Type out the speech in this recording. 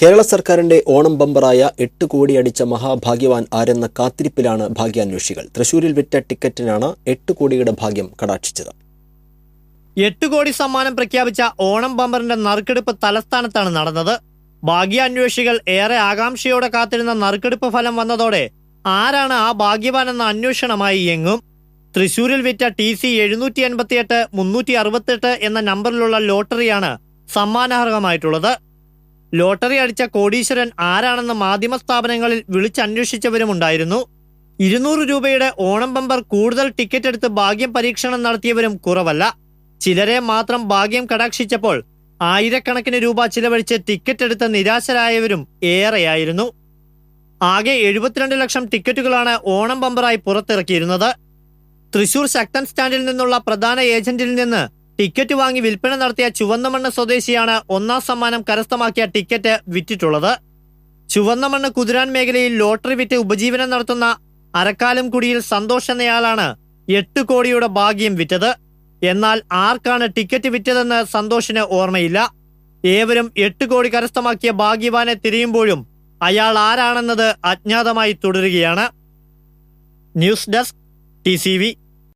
കേരള സർക്കാരിന്റെ ഓണം ബമ്പറായ എട്ട് കോടി അടിച്ച മഹാഭാഗ്യവാൻ ആരെന്ന കാത്തിരിപ്പിലാണ് ഭാഗ്യാന്വേഷികൾ. തൃശൂരിൽ വിറ്റ ടിക്കറ്റിനാണ് എട്ട് കോടിയുടെ ഭാഗ്യം കടാക്ഷിച്ചത്. എട്ട് കോടി സമ്മാനം പ്രഖ്യാപിച്ച ഓണം ബമ്പറിന്റെ നറുക്കെടുപ്പ് തലസ്ഥാനത്താണ് നടന്നത്. ഭാഗ്യാന്വേഷികൾ ഏറെ ആകാംക്ഷയോടെ കാത്തിരുന്ന നറുക്കെടുപ്പ് ഫലം വന്നതോടെ ആരാണ് ആ ഭാഗ്യവാൻ എന്ന അന്വേഷണമായി എങ്ങും. തൃശൂരിൽ വിറ്റ ടി സി എഴുന്നൂറ്റി എൺപത്തിയെട്ട് മുന്നൂറ്റി അറുപത്തെട്ട് എന്ന നമ്പറിലുള്ള ലോട്ടറിയാണ് സമ്മാനാർഹമായിട്ടുള്ളത്. ലോട്ടറി അടിച്ച കോടീശ്വരൻ ആരാണെന്ന് മാധ്യമ സ്ഥാപനങ്ങളിൽ വിളിച്ചന്വേഷിച്ചവരുമുണ്ടായിരുന്നു. ഇരുന്നൂറ് രൂപയുടെ ഓണം ബമ്പർ കൂടുതൽ ടിക്കറ്റ് എടുത്ത് ഭാഗ്യം പരീക്ഷണം നടത്തിയവരും കുറവല്ല. ചിലരെ മാത്രം ഭാഗ്യം കടാക്ഷിച്ചപ്പോൾ ആയിരക്കണക്കിന് രൂപ ചിലവഴിച്ച് ടിക്കറ്റ് എടുത്ത നിരാശരായവരും ഏറെയായിരുന്നു. ആകെ എഴുപത്തിരണ്ട് ലക്ഷം ടിക്കറ്റുകളാണ് ഓണം ബമ്പറായി പുറത്തിറക്കിയിരുന്നത്. തൃശൂർ ശക്തൻ സ്റ്റാൻഡിൽ നിന്നുള്ള പ്രധാന ഏജന്റിൽ നിന്ന് ടിക്കറ്റ് വാങ്ങി വിൽപ്പന നടത്തിയ ചുവന്നമണ്ണ് സ്വദേശിയാണ് ഒന്നാം സമ്മാനം കരസ്ഥമാക്കിയ ടിക്കറ്റ് വിറ്റിട്ടുള്ളത്. ചുവന്നമണ്ണ് കുതിരാൻ മേഖലയിൽ ലോട്ടറി വിറ്റ് ഉപജീവനം നടത്തുന്ന അരക്കാലം കുടിയിൽ സന്തോഷ് എന്നയാളാണ് എട്ട് കോടിയുടെ ഭാഗ്യം വിറ്റത്. എന്നാൽ ആർക്കാണ് ടിക്കറ്റ് വിറ്റതെന്ന് സന്തോഷിന് ഓർമ്മയില്ല. ഏവരും എട്ട് കോടി കരസ്ഥമാക്കിയ ഭാഗ്യവാനെ തിരിയുമ്പോഴും അയാൾ ആരാണെന്നത് അജ്ഞാതമായി തുടരുകയാണ്. News desk T